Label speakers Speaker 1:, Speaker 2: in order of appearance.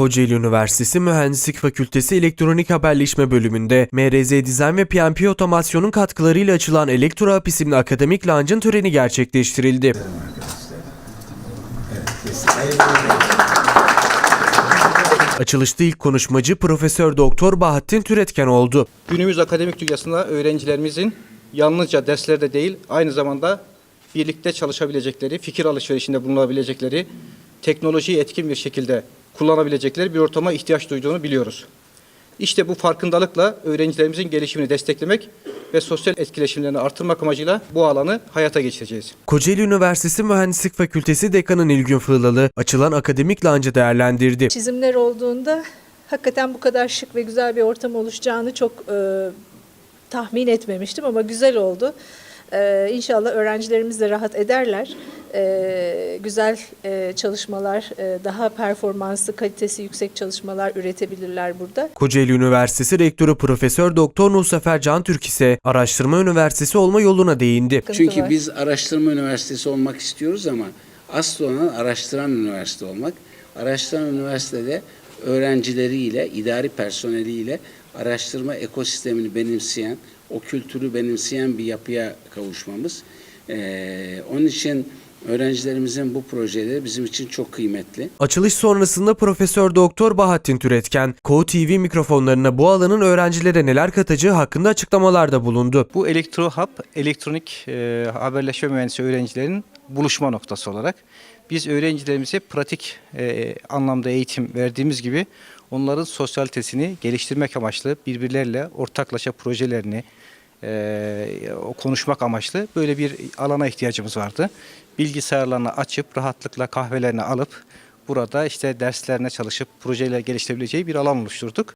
Speaker 1: Kocaeli Üniversitesi Mühendislik Fakültesi Elektronik Haberleşme Bölümünde MRZ Dizayn ve PNP Otomasyon'un katkılarıyla açılan Elektro Hub isimli akademik launch'ın töreni gerçekleştirildi. Açılışta ilk konuşmacı Profesör Doktor Bahattin Türetken oldu.
Speaker 2: Günümüz akademik dünyasında öğrencilerimizin yalnızca derslerde değil, aynı zamanda birlikte çalışabilecekleri, fikir alışverişinde bulunabilecekleri, teknolojiyi etkin bir şekilde kullanabilecekleri bir ortama ihtiyaç duyduğunu biliyoruz. İşte bu farkındalıkla öğrencilerimizin gelişimini desteklemek ve sosyal etkileşimlerini artırmak amacıyla bu alanı hayata geçireceğiz.
Speaker 1: Kocaeli Üniversitesi Mühendislik Fakültesi Dekanı Nilgün Fığlalı açılan akademik launch'ı değerlendirdi.
Speaker 3: çizimler olduğunda hakikaten bu kadar şık ve güzel bir ortam oluşacağını çok e, tahmin etmemiştim ama güzel oldu. E, inşallah öğrencilerimiz de rahat ederler. E, güzel e, çalışmalar, e, daha performanslı, kalitesi yüksek çalışmalar üretebilirler burada.
Speaker 1: Kocaeli Üniversitesi Rektörü Profesör Doktor Nursefer Can Türk ise araştırma üniversitesi olma yoluna değindi.
Speaker 4: Çünkü
Speaker 3: var.
Speaker 4: biz araştırma üniversitesi olmak istiyoruz ama asıl olan araştıran üniversite olmak. Araştıran üniversitede öğrencileriyle, idari personeliyle araştırma ekosistemini benimseyen, o kültürü benimseyen bir yapıya kavuşmamız. Ee, onun için öğrencilerimizin bu projeleri bizim için çok kıymetli.
Speaker 1: Açılış sonrasında Profesör Doktor Bahattin Türetken, Ko TV mikrofonlarına bu alanın öğrencilere neler katacağı hakkında açıklamalarda bulundu.
Speaker 2: Bu Elektro Hub, elektronik e, haberleşme mühendisi öğrencilerin buluşma noktası olarak biz öğrencilerimize pratik e, anlamda eğitim verdiğimiz gibi onların sosyalitesini geliştirmek amaçlı birbirleriyle ortaklaşa projelerini konuşmak amaçlı böyle bir alana ihtiyacımız vardı. Bilgisayarlarını açıp rahatlıkla kahvelerini alıp burada işte derslerine çalışıp projeler geliştirebileceği bir alan oluşturduk.